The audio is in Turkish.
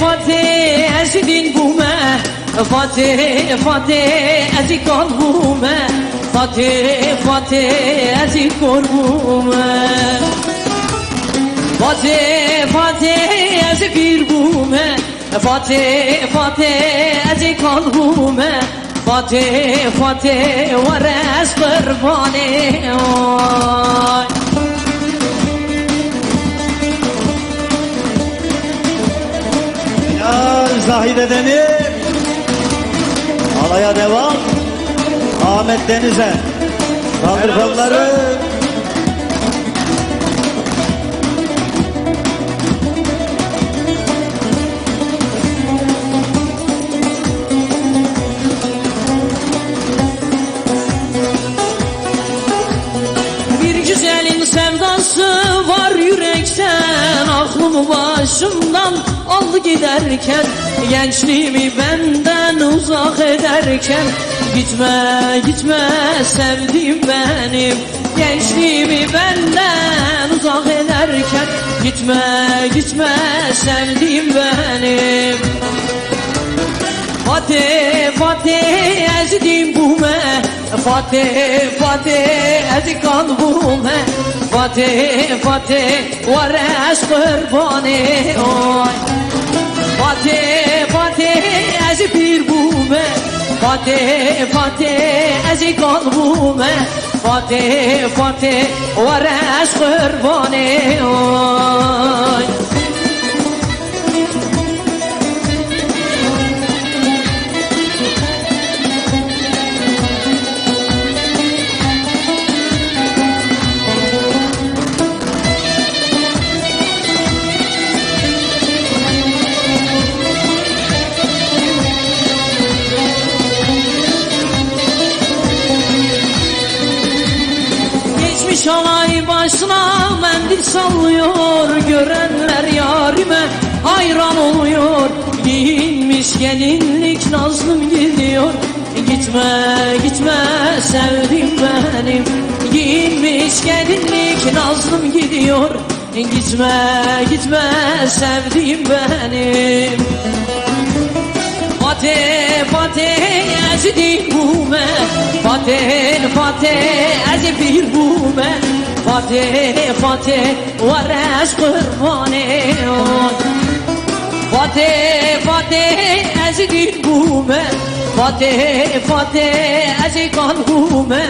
فاتي أزيدين بوما فاتي فاتي أزي كون بوما فاتي فاتي أزي كون بوما فاتي فاتي أزي بير بوما فاتي فاتي أزي كون بوما فاتي فاتي ورأس برباني Zahide Demir. Alaya devam. Ahmet Deniz'e. Kaldır başımdan aldı giderken Gençliğimi benden uzak ederken Gitme gitme sevdiğim benim Gençliğimi benden uzak ederken Gitme gitme sevdiğim benim Fatih Fatih ezdim bume Fatih Fatih ezik kalbume Fatih Fatih vares kurbani oy. Fatih Fatih ezik bir bume Fatih Fatih ezik kalbume Fatih Fatih vares kurbani oy. Geçmiş başına mendil sallıyor Görenler yarime hayran oluyor. Giyinmiş gelinlik nazlım gidiyor Gitme gitme sevdim benim. Giyinmiş gelinlik nazlım gidiyor. Gitme gitme sevdim benim. Fatih Fatih ezdi bume Fatih Fatih ezdi bir bume Fatih Fatih vares kurbani Fatih Fatih ezdi bume Fatih Fatih ezdi kalbume